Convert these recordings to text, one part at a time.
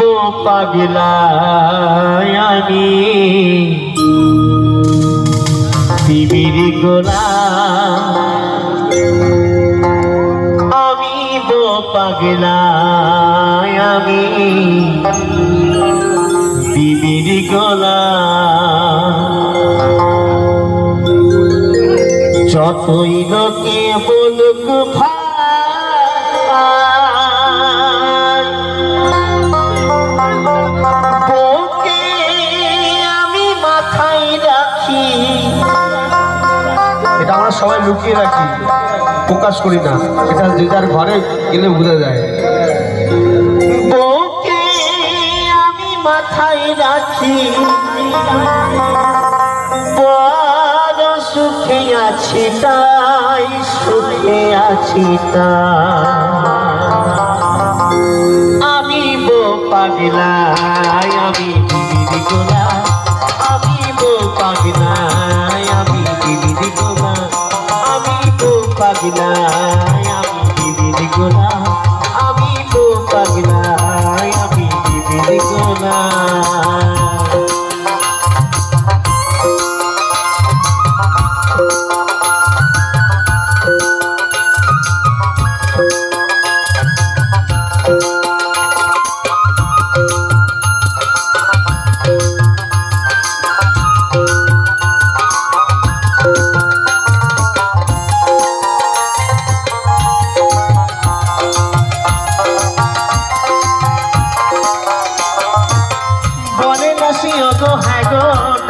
বো পাগলা আমি। বিবির গোলা আমি বো পাগলা আমি। বিবির গোলা যতই লোকে বলুক ভাই সবাই লুকিয়ে রাখি। প্রকাশ করি না। এটা যে যার ঘরে গেলে বোঝা যায়। আমি মাথায় রাখি। সুখে আছি তাই সুখে আছি তাই আমি বো পাগলায় বো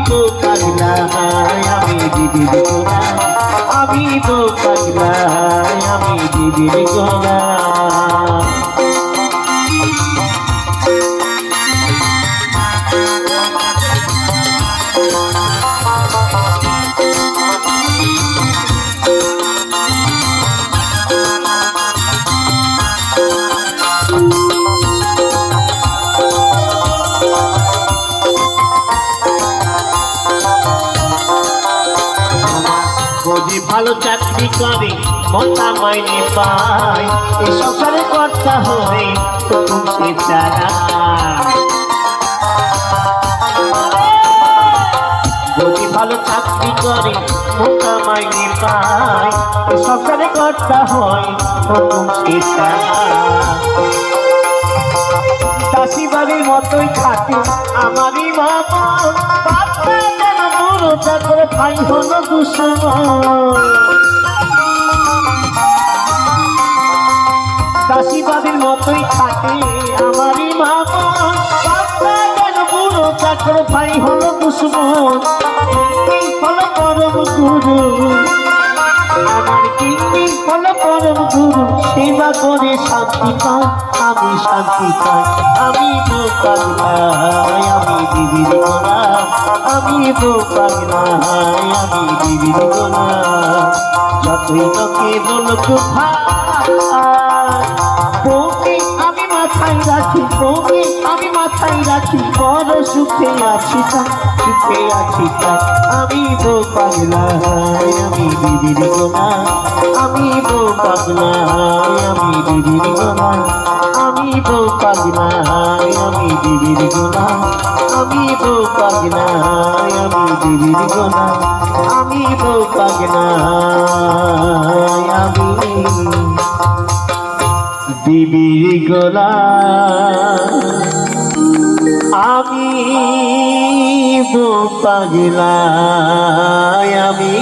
আমি বোকাগলাই আমি দিদির গোলা আমি বোকাগলাই আমি দিদির গোলা ভালো চাকরি করে মোটা মাইনে পায়। এ সংসারে কর্তা হয়ে সে চালায়। যদি ভালো চাকরি করে মোটা মাইনে পায়। এ সংসারে কর্তা হয় সে চালায়। চাষি মতোই থাকে আমারই বাবা চাকর ভাই হলো দুশ্মন। চাষিবাদের মতোই থাকে আমারই মা বুড়ো চাকর ভাই হলো দুশ্মন। হলো পরম গুরু। আমার কিন্নি হলো পরম গুরু, সেবা করে শান্তি পাই। আমি শান্তি পাই, আমি আমি দিদির গোলা আমি বোকাগলাই আমি দিদির গোলা যতই লোকে বলুক ভাই আমি মাথায় রাখি বউকে আমি মাথায় রাখি, বড় সুখে আছি তা, সুখে আছি তা। আমি বউ পাগলাই আমি দিদির গোলা আমি বউ পাগলাই আমি দিদির গোলা আমি বউ পাগলাই আমি দিদির গোলা আমি বউ পাগলাই আমি দিদির গোলা আমি বউ পাগলাই আমি বিবির গোলা। আমি পাগলা আমি